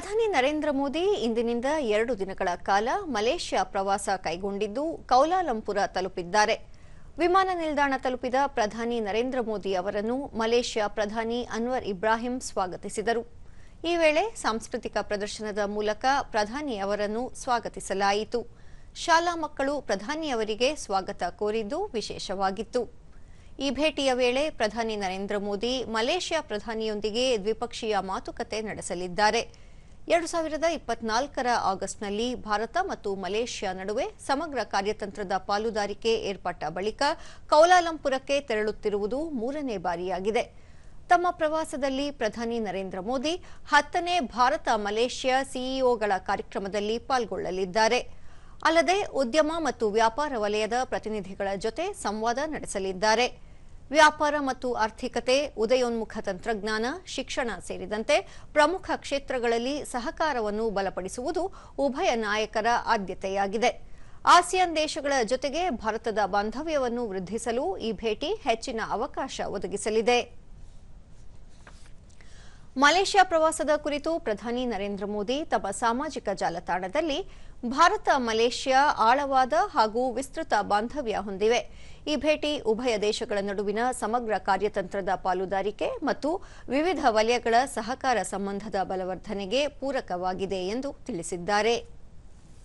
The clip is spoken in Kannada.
ಪ್ರಧಾನಿ ನರೇಂದ್ರ ಮೋದಿ ಇಂದಿನಿಂದ ಎರಡು ದಿನಗಳ ಕಾಲ ಮಲೇಷ್ಯಾ ಪ್ರವಾಸ ಕೈಗೊಂಡಿದ್ದು ಕೌಲಾಲಂಪುರ ತಲುಪಿದ್ದಾರೆ. ವಿಮಾನ ನಿಲ್ದಾಣ ತಲುಪಿದ ಪ್ರಧಾನಿ ನರೇಂದ್ರ ಮೋದಿ ಅವರನ್ನು ಮಲೇಷ್ಯಾ ಪ್ರಧಾನಿ ಅನ್ವರ್ ಇಬ್ರಾಹಿಂ ಸ್ವಾಗತಿಸಿದರು. ಈ ವೇಳೆ ಸಾಂಸ್ಕೃತಿಕ ಪ್ರದರ್ಶನದ ಮೂಲಕ ಪ್ರಧಾನಿ ಅವರನ್ನು ಸ್ವಾಗತಿಸಲಾಯಿತು. ಶಾಲಾ ಮಕ್ಕಳು ಪ್ರಧಾನಿಯವರಿಗೆ ಸ್ವಾಗತ ಕೋರಿದ್ದು ವಿಶೇಷವಾಗಿತ್ತು. ಈ ಭೇಟಿಯ ವೇಳೆ ಪ್ರಧಾನಿ ನರೇಂದ್ರ ಮೋದಿ ಮಲೇಷ್ಯಾ ಪ್ರಧಾನಿಯೊಂದಿಗೆ ದ್ವಿಪಕ್ಷೀಯ ಮಾತುಕತೆ ನಡೆಸಲಿದ್ದಾರೆ. ಎರಡು ಸಾವಿರದ ಇಪ್ಪತ್ನಾಲ್ಕರ ಆಗಸ್ಟ್ನಲ್ಲಿ ಭಾರತ ಮತ್ತು ಮಲೇಷ್ಯಾ ನಡುವೆ ಸಮಗ್ರ ಕಾರ್ಯತಂತ್ರದ ಪಾಲುದಾರಿಕೆ ಏರ್ಪಟ್ಟ ಬಳಿಕ ಕೌಲಾಲಂಪುರಕ್ಕೆ ತೆರಳುತ್ತಿರುವುದು ಮೂರನೇ ಬಾರಿಯಾಗಿದೆ. ತಮ್ಮ ಪ್ರವಾಸದಲ್ಲಿ ಪ್ರಧಾನಿ ನರೇಂದ್ರ ಮೋದಿ ಹತ್ತನೇ ಭಾರತ ಮಲೇಷ್ಯಾ ಸಿಇಒಗಳ ಕಾರ್ಯಕ್ರಮದಲ್ಲಿ ಪಾಲ್ಗೊಳ್ಳಲಿದ್ದಾರೆ. ಅಲ್ಲದೆ ಉದ್ಯಮ ಮತ್ತು ವ್ಯಾಪಾರ ವಲಯದ ಪ್ರತಿನಿಧಿಗಳ ಜೊತೆ ಸಂವಾದ ನಡೆಸಲಿದ್ದಾರೆ. ವ್ಯಾಪಾರ ಮತ್ತು ಆರ್ಥಿಕತೆ, ಉದಯೋನ್ಮುಖ ತಂತ್ರಜ್ಞಾನ, ಶಿಕ್ಷಣ ಸೇರಿದಂತೆ ಪ್ರಮುಖ ಕ್ಷೇತ್ರಗಳಲ್ಲಿ ಸಹಕಾರವನ್ನು ಬಲಪಡಿಸುವುದು ಉಭಯ ನಾಯಕರ ಆದ್ಯತೆಯಾಗಿದೆ. ಆಸಿಯಾನ್ ದೇಶಗಳ ಜೊತೆಗೆ ಭಾರತದ ಬಾಂಧವ್ಯವನ್ನು ವೃದ್ಧಿಸಲು ಈ ಭೇಟಿ ಹೆಚ್ಚಿನ ಅವಕಾಶ ಒದಗಿಸಲಿದೆ. ಮಲೇಷ್ಯಾ ಪ್ರವಾಸದ ಕುರಿತು ಪ್ರಧಾನಿ ನರೇಂದ್ರ ಮೋದಿ ತಮ್ಮ ಸಾಮಾಜಿಕ ಜಾಲತಾಣದಲ್ಲಿ ಭಾರತ, ಮಲೇಷ್ಯಾ ಆಳವಾದ ಹಾಗೂ ವಿಸ್ತೃತ ಬಾಂಧವ್ಯ ಹೊಂದಿವೆ. ಈ ಭೇಟಿ ಉಭಯ ದೇಶಗಳ ನಡುವಿನ ಸಮಗ್ರ ಕಾರ್ಯತಂತ್ರದ ಪಾಲುದಾರಿಕೆ ಮತ್ತು ವಿವಿಧ ವಲಯಗಳ ಸಹಕಾರ ಸಂಬಂಧದ ಬಲವರ್ಧನೆಗೆ ಪೂರಕವಾಗಿದೆ ಎಂದು ತಿಳಿಸಿದ್ದಾರೆ.